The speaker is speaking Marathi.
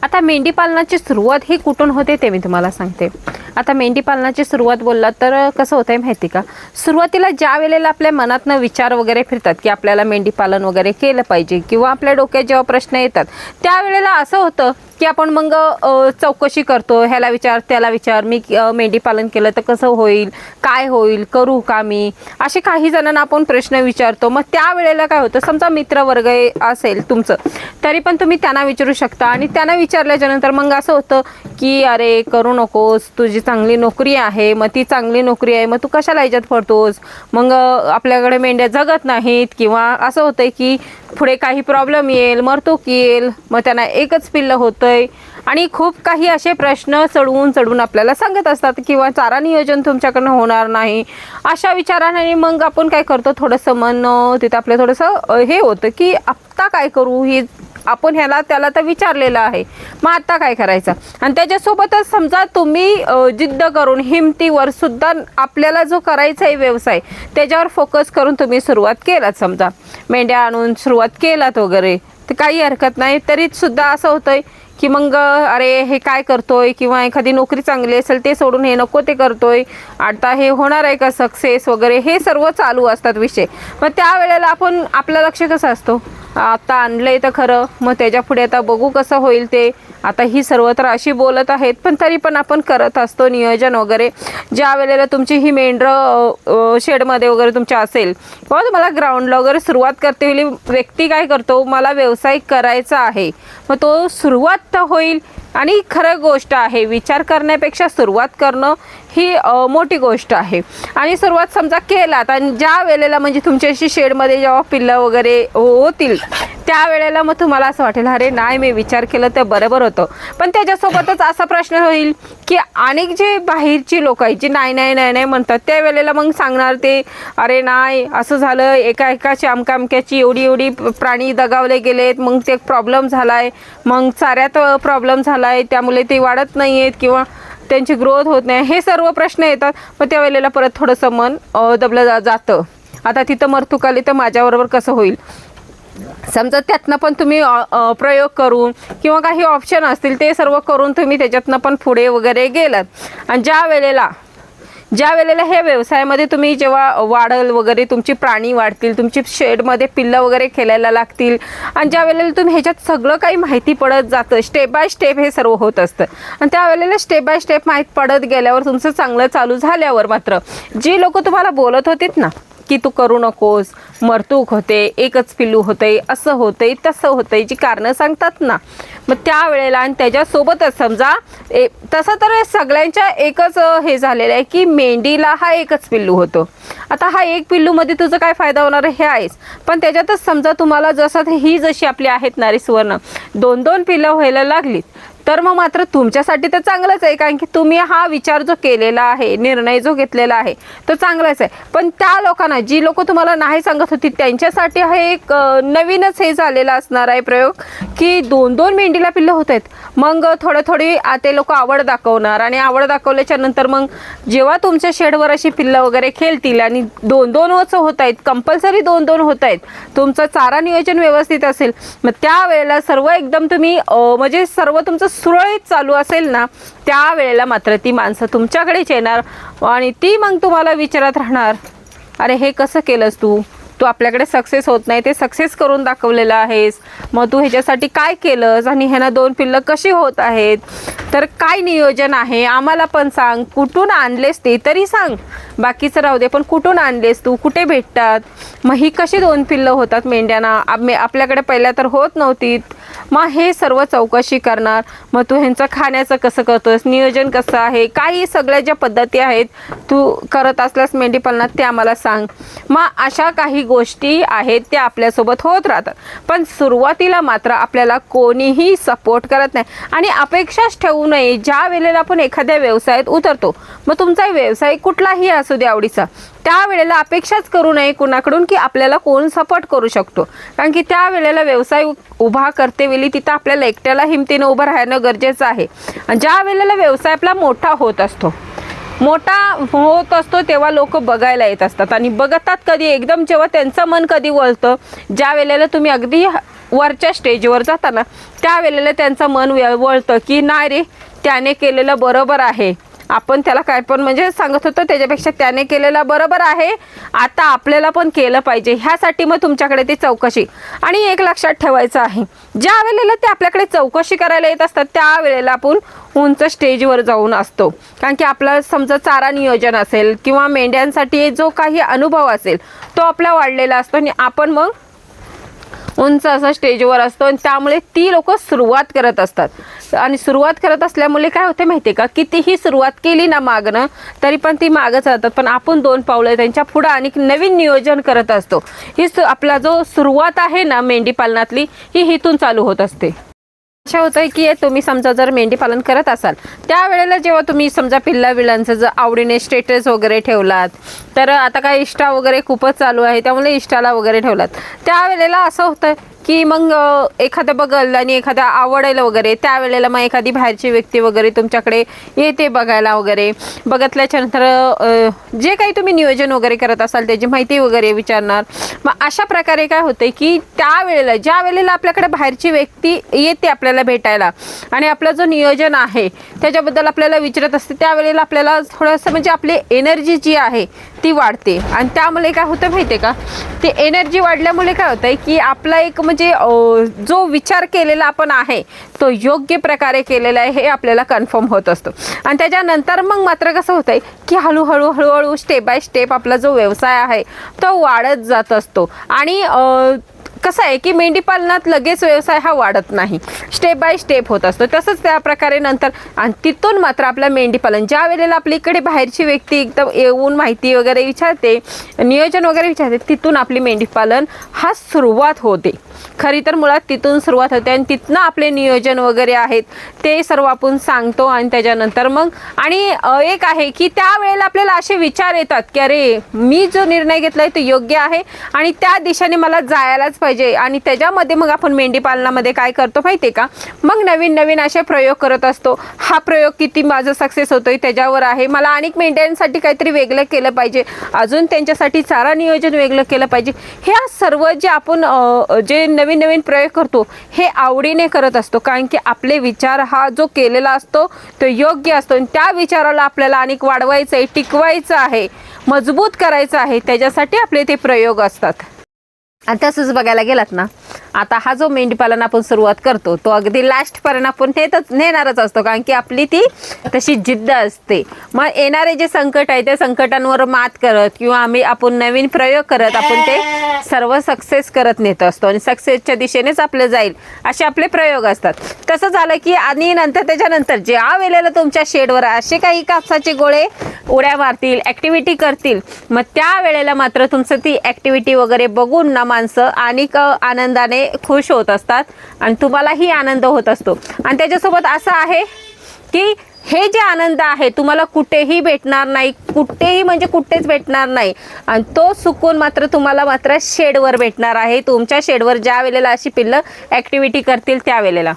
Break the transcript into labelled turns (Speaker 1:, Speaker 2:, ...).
Speaker 1: आता मेंढी पालनाची सुरुवात ही कुठून होते ते मी तुम्हाला सांगते. आता मेंढी पालनाची सुरुवात बोललात तर कसं होतंय माहिती का? सुरुवातीला ज्या वेळेला आपल्या मनातनं विचार वगैरे फिरतात की आपल्याला मेंढी पालन वगैरे केलं पाहिजे किंवा आपल्या डोक्यात जेव्हा प्रश्न येतात त्यावेळेला असं होतं की आपण मग चौकशी करतो ह्याला विचार त्याला विचार मी मेंढी पालन केलं तर कसं होईल काय होईल करू का मी? असे काही जणांना आपण प्रश्न विचारतो. मग त्यावेळेला काय होतं? समजा मित्रवर्ग असेल तुमचं तरी पण तुम्ही त्यांना विचारू शकता. आणि त्यांना विचारल्याच्या नंतर मग असं होतं की अरे करू नकोस तुझी चांगली नोकरी आहे. मग ती चांगली नोकरी आहे मग तू कशाला याच्यात पडतोस? मग आपल्याकडे मेंढ्या जगत नाहीत किंवा असं होतं की पुढे काही प्रॉब्लेम येईल मरतूक येईल मग त्यांना एकच पिल्लं होतंय. आणि खूप काही असे प्रश्न चढवून चढवून आपल्याला सांगत असतात किंवा चारा नियोजन तुमच्याकडनं होणार नाही. अशा विचाराने मग आपण काय करतो? थोडंसं मन तिथं आपलं थोडंसं हे होतं की आत्ता काय करू? ही आपण ह्याला त्याला तर विचारलेलं आहे. मग आता काय करायचं? आणि त्याच्यासोबतच समजा तुम्ही जिद्द करून हिमतीवर सुद्धा आपल्याला जो करायचा आहे व्यवसाय त्याच्यावर फोकस करून तुम्ही सुरुवात केलात समजा. मेंढ्या आणून सुरुवात केलात वगैरे. तर काही हरकत नाही तरी सुद्धा असं होतंय की मग अरे हे काय करतोय? किंवा एखादी नोकरी चांगली असेल ते सोडून हे नको ते करतोय. आता हे होणार आहे का सक्सेस वगैरे? हे सर्व चालू असतात विषय. मग त्यावेळेला आपण आपलं लक्ष कसं असतो? आता आणलंय तर खरं. मग त्याच्या पुढे आता बघू कसं होईल ते. आता ही सर्वत्र अशी बोलत आहेत पण तरी पण आपण करत असतो नियोजन वगैरे. ज्या वेळेला तुमची ही मेंढरं शेडमध्ये वगैरे तुमच्या असेल. किंवा तुम्हाला ग्राउंडला वगैरे सुरुवात करते वेळी व्यक्ती काय करतो? मला व्यवसाय करायचा आहे. मग तो सुरुवात तर होईल. आणि खरं गोष्ट आहे विचार करण्यापेक्षा सुरुवात करणं ही मोठी गोष्ट आहे. आणि सुरुवात समजा केलात आणि ज्या वेळेला म्हणजे तुमच्याशी शेडमध्ये जेव्हा पिल्लं वगैरे हो-, होतील त्या वेळेला मग तुम्हाला असं वाटेल अरे नाही मी विचार केलं तर बरोबर होतं. पण त्याच्यासोबतच असा प्रश्न होईल की अनेक जे बाहेरची लोक आहेत जी नाही नाही नाही नाही म्हणतात त्या वेळेला मग सांगणार ते अरे नाही असं झालं एका एकाची अमक्या अमक्याची एवढी एवढी प्राणी दगावले गेलेत मग ते प्रॉब्लेम आहे मग चाऱ्यात प्रॉब्लेम झाला आहे त्यामुळे ते वाढत नाही आहेत किंवा त्यांची ग्रोथ होत नाही. हे सर्व प्रश्न येतात. मग त्या वेळेला परत थोडंसं मन दबलं जा जातं. आता तिथं मरतूक आली तर माझ्याबरोबर कसं होईल? समजा त्यातनं पण तुम्ही प्रयोग करून किंवा काही ऑप्शन असतील ते सर्व करून तुम्ही त्याच्यातनं पण पुढे वगैरे गेलात. आणि ज्या वेळेला ज्या वेळेला हे व्यवसायामध्ये तुम्ही जेव्हा वाढल वगैरे तुमची प्राणी वाढतील तुमची शेडमध्ये पिल्लं वगैरे खेळायला लागतील आणि ज्या वेळेला तुम्ही ह्याच्यात सगळं काही माहिती पडत जातं स्टेप बाय स्टेप हे सर्व होत असतं. आणि त्या वेळेला स्टेप बाय स्टेप माहीत पडत गेल्यावर तुमचं चांगलं चालू झाल्यावर मात्र जी लोक तुम्हाला बोलत होतीत ना की तू करू नकोस मरतूक होते एकच पिल्लू होते असं होतंय तसं होतंय जी कारणं सांगतात ना मग त्या वेळेला आणि त्याच्यासोबतच समजा ए तसं तर सगळ्यांच्या एकच हे झालेलं आहे की मेंढीला हा एकच पिल्लू होतो. आता हा एक पिल्लूमध्ये तुझं काय फायदा होणार हे आहेच. पण त्याच्यातच समजा तुम्हाला जसं ते ही जशी आपली आहेत नारी सुवर्ण दोन दोन पिल्लं व्हायला लागलीत. तर मग मात्र तुमच्यासाठी तर चांगलंच आहे कारण की तुम्ही हा विचार जो केलेला आहे निर्णय जो घेतलेला आहे तो चांगलाच आहे. पण त्या लोकांना जी लोक तुम्हाला नाही सांगत होती त्यांच्यासाठी हा एक नवीनच हे झालेला असणार आहे प्रयोग की दोन दोन मेंढीला पिल्लं होत आहेत. मग थोडं थोडी आ- ते लोक आवड दाखवणार आणि आवड दाखवल्याच्या नंतर मग जेव्हा तुमच्या शेडवर अशी पिल्लं वगैरे खेळतील आणि दोन दोन वच होत आहेत कंपल्सरी दोन दोन होत आहेत तुमचं चारा नियोजन व्यवस्थित असेल मग त्यावेळेला सर्व एकदम तुम्ही म्हणजे सर्व तुमचं सुरळीत चालू असेल ना त्यावेळेला मात्र ती माणसं तुमच्याकडेच येणार आणि ती मग तुम्हाला विचारत राहणार अरे हे कसं केलंस तू? तू आपल्याकडे सक्सेस होत नाही ते सक्सेस करून दाखवलेलं आहेस. मग तू ह्याच्यासाठी काय केलंस आणि ह्यांना दोन पिल्लं कशी होत आहेत? तर काय नियोजन आहे? आम्हाला पण सांग. कुठून आणलेस ते तरी सांग. बाकीचं राहू दे पण कुठून आणलेस तू? कुठे भेटतात? मग ही कशी दोन पिल्लं होतात मेंढ्यांना? आम्ही आपल्याकडे पहिल्या तर होत नव्हती मग हे सर्व चौकशी करणार. मग तू ह्यांचं खाण्याचं कसं करतोस? नियोजन कसं आहे? काही सगळ्या ज्या पद्धती आहेत तू करत असल्यास मेंढीपालनात ते आम्हाला सांग. मग अशा काही गोष्टी आहेत त्या आपल्यासोबत होत राहतात. पण सुरुवातीला मात्र आपल्याला कोणीही सपोर्ट करत नाही. आणि अपेक्षाच ठेवू नये ज्या वेळेला आपण एखाद्या व्यवसायात उतरतो मग तुमचा व्यवसाय कुठलाही असू दे आवडीचा त्यावेळेला अपेक्षाच करू नये कुणाकडून की आपल्याला कोण सपोर्ट करू शकतो. कारण की त्या वेळेला व्यवसाय उ- उभा करते वेळी तिथं आपल्याला एकट्याला हिमतीनं उभं राहणं गरजेचं आहे. ज्या वेळेला व्यवसाय आपला मोठा होत असतो मोठा होत असतो तेव्हा लोक बघायला येत असतात. आणि बघतात कधी एकदम जेव्हा त्यांचं मन कधी वळतं ज्या वेळेला तुम्ही अगदी वरच्या स्टेजवर जाताना त्यावेळेला त्यांचं मन वळतं की नाही रे त्याने केलेलं बरोबर आहे. आपण त्याला काय पण म्हणजे सांगत होतो त्याच्यापेक्षा त्याने केलेलं बरोबर आहे. आता आपल्याला पण केलं पाहिजे. ह्यासाठी मग तुमच्याकडे ती चौकशी. आणि एक लक्षात ठेवायचं आहे. ज्या वेळेला ते आपल्याकडे चौकशी करायला येत असतात त्यावेळेला आपण उंच स्टेजवर जाऊन असतो. कारण की आपला समजा चारा नियोजन असेल किंवा मेंढ्यांसाठी जो काही अनुभव असेल तो आपला वाढलेला असतो आणि आपण मग उंच असा स्टेजवर असतो आणि त्यामुळे ती लोक सुरुवात करत असतात. आणि सुरुवात करत असल्यामुळे काय होते माहिती आहे का? कितीही सुरुवात केली ना मागणं तरी पण ती मागच राहतात पण आपण दोन पावलं त्यांच्या पुढं आणि नवीन नियोजन करत असतो. ही सु- आपला जो सुरुवात आहे ना मेंढी पालनातली ही हिथून चालू होत असते. अशा होतं आहे की तुम्ही समजा जर मेंढी पालन करत असाल त्यावेळेला जेव्हा तुम्ही समजा पिल्ला विलांचं जर आवडीने स्टेटस वगैरे ठेवलात तर आता काय इष्टा वगैरे खूपच चालू आहे त्यामुळे इष्टाला वगैरे ठेवलात त्यावेळेला असं होतं की मग एखादं बघल आणि एखादा आवडेल वगैरे त्यावेळेला मग एखादी बाहेरची व्यक्ती वगैरे तुमच्याकडे येते बघायला वगैरे. बघितल्याच्या नंतर जे काही तुम्ही नियोजन वगैरे करत असाल त्याची माहिती वगैरे विचारणार. मग अशा प्रकारे काय होते की त्यावेळेला ज्या वेळेला आपल्याकडे बाहेरची व्यक्ती येते आपल्याला भेटायला आणि आपलं जो नियोजन आहे त्याच्याबद्दल आपल्याला विचारत असते त्यावेळेला आपल्याला थोडंसं म्हणजे आपली एनर्जी जी आहे ती वाढते. आणि त्यामुळे काय होतं माहिती आहे का? ते एनर्जी वाढल्यामुळे काय होतंय की आपला एक म्हणजे जो विचार केलेला आपण आहे तो योग्य प्रकारे केलेला आहे हे आपल्याला कन्फर्म होत असतो. आणि त्याच्यानंतर मग मात्र कसं होतंय की हळूहळू हळूहळू स्टेप बाय स्टेप आपला जो व्यवसाय आहे तो वाढत जात असतो. आणि कसं आहे की मेंढी पालनात लगेच व्यवसाय हा वाढत नाही. स्टेप बाय स्टेप होत असतो. तसंच त्या प्रकारे नंतर आणि तिथून मात्र आपला मेंढी पालन. ज्या वेळेला आपल्या इकडे बाहेरची व्यक्ती एकदम येऊन माहिती वगैरे विचारते नियोजन वगैरे विचारते तिथून आपली मेंढी पालन हा सुरुवात होते. खरी तर मुळात तिथून सुरुवात होते आणि तिथनं आपले नियोजन वगैरे आहेत ते सर्व आपण सांगतो आणि त्याच्यानंतर मग आणि एक आहे की त्यावेळेला आपल्याला असे विचार येतात की अरे मी जो निर्णय घेतलाय तो योग्य आहे आणि त्या दिशेने मला जायलाच पाहिजे. पाहिजे. आणि त्याच्यामध्ये मग आपण मेंढी पालनामध्ये काय करतो माहिती आहे का? मग नवीन नवीन असे प्रयोग करत असतो. हा प्रयोग किती माझं सक्सेस होतोय त्याच्यावर आहे. मला अनेक मेंढ्यांसाठी काहीतरी वेगळं केलं पाहिजे. अजून त्यांच्यासाठी चारा नियोजन वेगळं केलं पाहिजे. ह्या सर्व जे आपण जे नवीन नवीन प्रयोग करतो हे आवडीने करत असतो. कारण की आपले विचार हा जो केलेला असतो तो योग्य असतो. आणि त्या विचाराला आपल्याला अनेक वाढवायचं आहे टिकवायचं आहे मजबूत करायचं आहे. त्याच्यासाठी आपले ते प्रयोग असतात. आणि तसंच बघायला गेलात ना आता हा जो मेंढीपालन आपण सुरुवात करतो तो अगदी लास्टपर्यंत आपण नेतच नेणारच असतो कारण की आपली ती तशी जिद्द असते. मग येणारे जे संकट आहे त्या संकटांवर मात करत किंवा आम्ही आपण नवीन प्रयोग करत आपण ते सर्व सक्सेस करत नेत असतो आणि सक्सेसच्या दिशेनेच आपलं जाईल असे आपले प्रयोग असतात. तसं झालं की आणि नंतर त्याच्यानंतर ज्या वेळेला तुमच्या शेडवर असे काही कापसाचे गोळे उड्या मारतील ॲक्टिव्हिटी करतील मग त्या वेळेला मात्र तुमचं ती ॲक्टिव्हिटी वगैरे बघून ना माणसं आणि आनंदाने खुश होत असतात आणि तुम्हालाही आनंद होत असतो. आणि त्याच्यासोबत असं आहे की हे जे आनंद आहे तुम्हाला कुठेही भेटणार नाही कुठेही म्हणजे कुठेच भेटणार नाही. आणि तो सुकून मात्र तुम्हाला मात्र शेडवर भेटणार आहे. तुमच्या शेडवर ज्या वेळेला अशी पिल्लं ॲक्टिव्हिटी करतील त्या वेळेला.